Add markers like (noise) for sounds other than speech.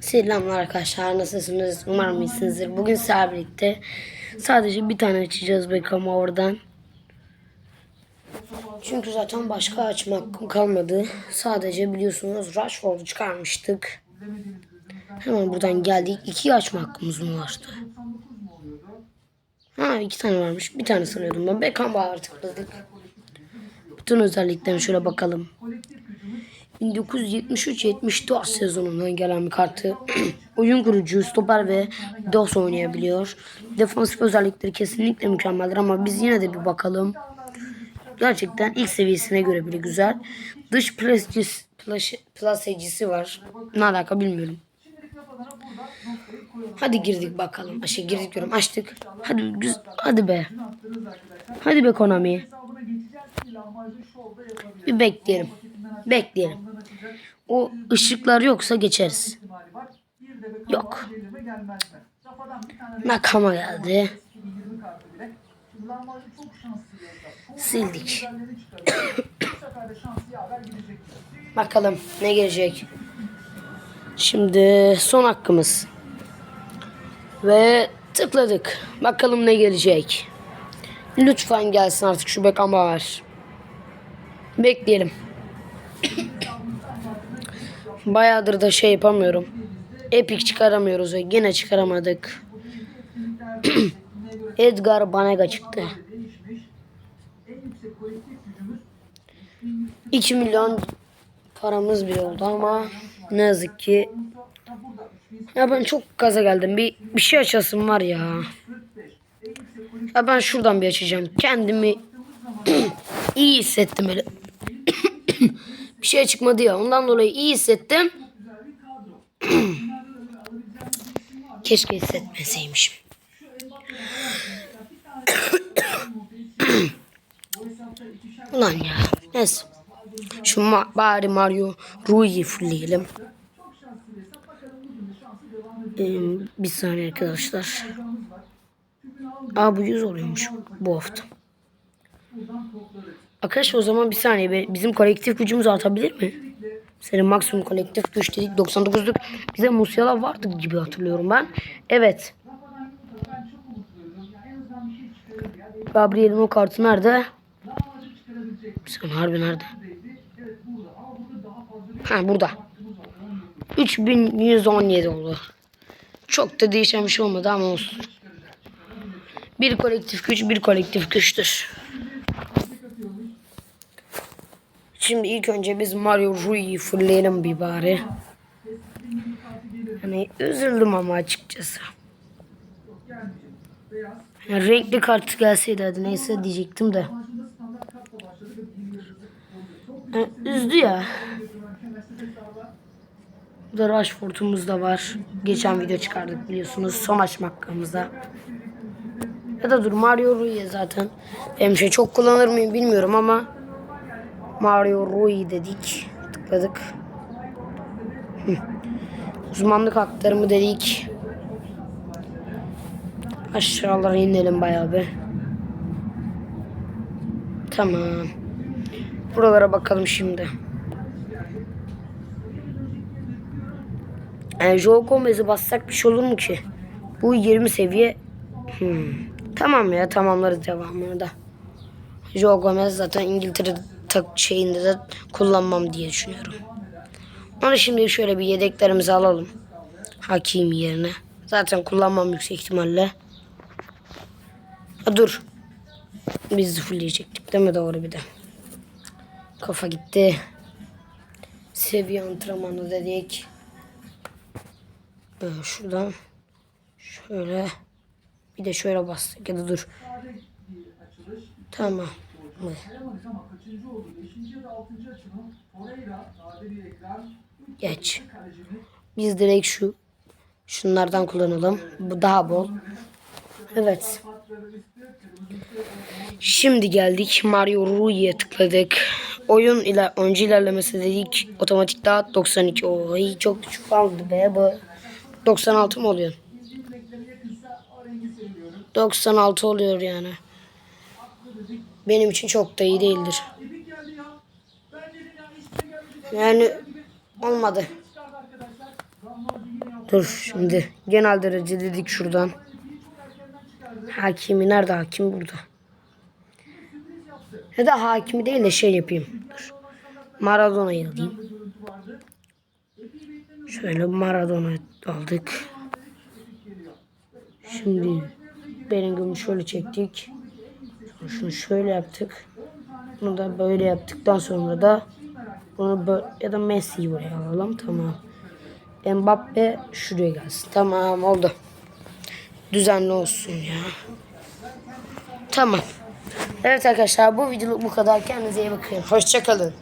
Selamlar arkadaşlar nasılsınız? Umarım iyisinizdir. Bugün sizlerle birlikte sadece bir tane açacağız Beckham oradan. Çünkü zaten başka açma hakkım kalmadı. Sadece biliyorsunuz Rashford'u çıkarmıştık. Hemen buradan geldik. İki açma hakkımız mı vardı? Ha iki tane varmış. Bir tane sanıyordum ben. Beckham bağır tıkladık. Bütün özelliklerine şöyle bakalım. 1973-74 sezonundan gelen bir kartı. (clears throat) Oyun kurucu, stoper ve DOS oynayabiliyor. Defansif özellikleri kesinlikle mükemmeldir ama biz yine de bir bakalım. Gerçekten ilk seviyesine göre bile güzel. Dış plasecisi, plase- plasecisi var. Ne alaka bilmiyorum. Hadi girdik bakalım. Şey girdik diyorum açtık. Hadi güz- hadi be. Hadi be Konami. Bir bekleyelim. Bekleyelim. O ışıklar yoksa geçeriz. Yok. Nakama geldi. Sildik. (coughs) Bakalım ne gelecek. Şimdi son hakkımız. Ve tıkladık. Bakalım ne gelecek. Lütfen gelsin artık şu bekama var. Bekleyelim. Bayağıdır da şey yapamıyorum. Epic çıkaramıyoruz ve yine çıkaramadık. (clears throat) Edgar Banega çıktı. 2 milyon paramız bile oldu ama ne yazık ki ya ben çok gaza geldim. Bir, bir şey açasım var ya. Ya ben şuradan bir açacağım. Kendimi (clears throat) iyi hissettim öyle. (clears throat) bir şey çıkmadı ya. Ondan dolayı iyi hissettim. (clears throat) Keşke hissetmeseymişim. (clears throat) Ulan ya. Neyse. Şu ma- bari Mario Rui'yi fullleyelim. Ee, bir saniye arkadaşlar. Aa bu 100 oluyormuş bu hafta. Arkadaşlar o zaman bir saniye bizim kolektif gücümüz artabilir mi? Senin maksimum kolektif güç dedik 99'luk. Bize Musiala vardı gibi hatırlıyorum ben. Evet. Gabriel'in o kartı nerede? Sen harbi nerede? Ha burada. 3117 oldu. Çok da değişen bir şey olmadı ama olsun. Bir kolektif güç bir kolektif güçtür. Şimdi ilk önce biz Mario Rui'yi fullleyelim bir bari. Hani üzüldüm ama açıkçası. Yani renkli kart gelseydi hadi neyse diyecektim de. Yani üzdü ya. Burada Rashford'umuz da var. Geçen video çıkardık biliyorsunuz. Son açma hakkımızda. Ya da dur Mario Rui zaten. Benim şey çok kullanır mıyım bilmiyorum ama Mario Rui dedik. Tıkladık. Uzmanlık haklarımı dedik. Aşağılara inelim bayağı bir. Tamam. Buralara bakalım şimdi. Yani Joe Gomez'i bassak bir şey olur mu ki? Bu 20 seviye. Hmm. Tamam ya tamamlarız devamını da. Joe Gomez zaten İngiltere tak şeyinde de kullanmam diye düşünüyorum. Onu şimdi şöyle bir yedeklerimizi alalım. Hakim yerine. Zaten kullanmam yüksek ihtimalle. Ha, dur. Biz fullleyecektik değil mi doğru bir de. Kafa gitti. Seviye antrenmanı dedik. Böyle şuradan şöyle bir de şöyle bastık ya da dur. Tamam. Geç. Biz direkt şu şunlardan kullanalım. Bu daha bol. Evet. Şimdi geldik Mario Rui'ye tıkladık. Oyun ile oyuncu ilerlemesi dedik. Otomatik dağıt 92. Oy çok düşük kaldı be bu. 96 mı oluyor? 96 oluyor yani. Benim için çok da iyi değildir. Yani olmadı. Dur şimdi genel derece dedik şuradan. Hakimi nerede hakim burada. Ya da hakimi değil de şey yapayım. Dur. Maradona'yı alayım. Şöyle Maradona aldık. Şimdi Bellingham'ı şöyle çektik. Şunu şöyle yaptık. Bunu da böyle yaptıktan sonra da bunu böyle ya da Messi'yi buraya alalım. Tamam. Mbappe şuraya gelsin. Tamam oldu. Düzenli olsun ya. Tamam. Evet arkadaşlar bu videoluk bu kadar. Kendinize iyi bakın. Hoşçakalın.